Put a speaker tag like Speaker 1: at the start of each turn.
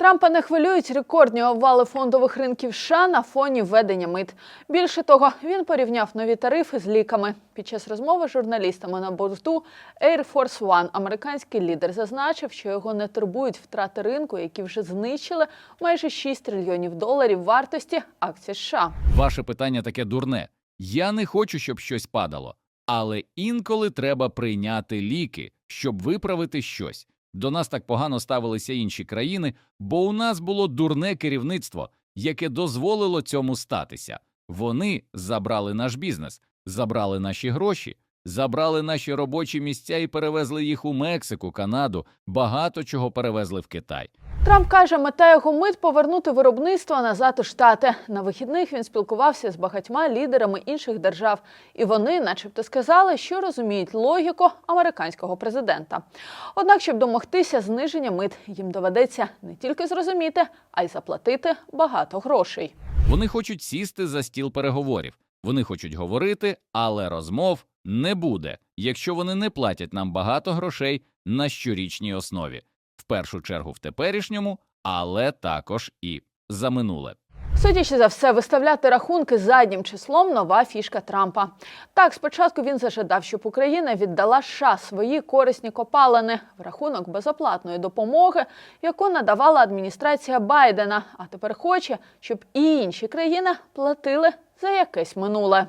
Speaker 1: Трампа не хвилюють рекордні обвали фондових ринків США на фоні введення мит. Більше того, він порівняв нові тарифи з ліками. Під час розмови з журналістами на борту Air Force One американський лідер зазначив, що його не турбують втрати ринку, які вже знищили майже 6 трильйонів доларів вартості акцій США.
Speaker 2: Ваше питання таке дурне. Я не хочу, щоб щось падало, але інколи треба прийняти ліки, щоб виправити щось. До нас так погано ставилися інші країни, бо у нас було дурне керівництво, яке дозволило цьому статися. Вони забрали наш бізнес, забрали наші гроші, забрали наші робочі місця і перевезли їх у Мексику, Канаду, багато чого перевезли в Китай.
Speaker 1: Трамп каже, мета його мит повернути виробництво назад у штати. На вихідних він спілкувався з багатьма лідерами інших держав, і вони, начебто, сказали, що розуміють логіку американського президента. Однак, щоб домогтися зниження мит, їм доведеться не тільки зрозуміти, а й заплатити багато грошей.
Speaker 2: Вони хочуть сісти за стіл переговорів. Вони хочуть говорити, але розмов не буде, якщо вони не платять нам багато грошей на щорічній основі, в першу чергу в теперішньому, але також і за минуле.
Speaker 1: Судячи за все, виставляти рахунки заднім числом нова фішка Трампа. Так, спочатку він зажадав, щоб Україна віддала США свої корисні копалини в рахунок безоплатної допомоги, яку надавала адміністрація Байдена. А тепер хоче, щоб і інші країни платили за якесь минуле.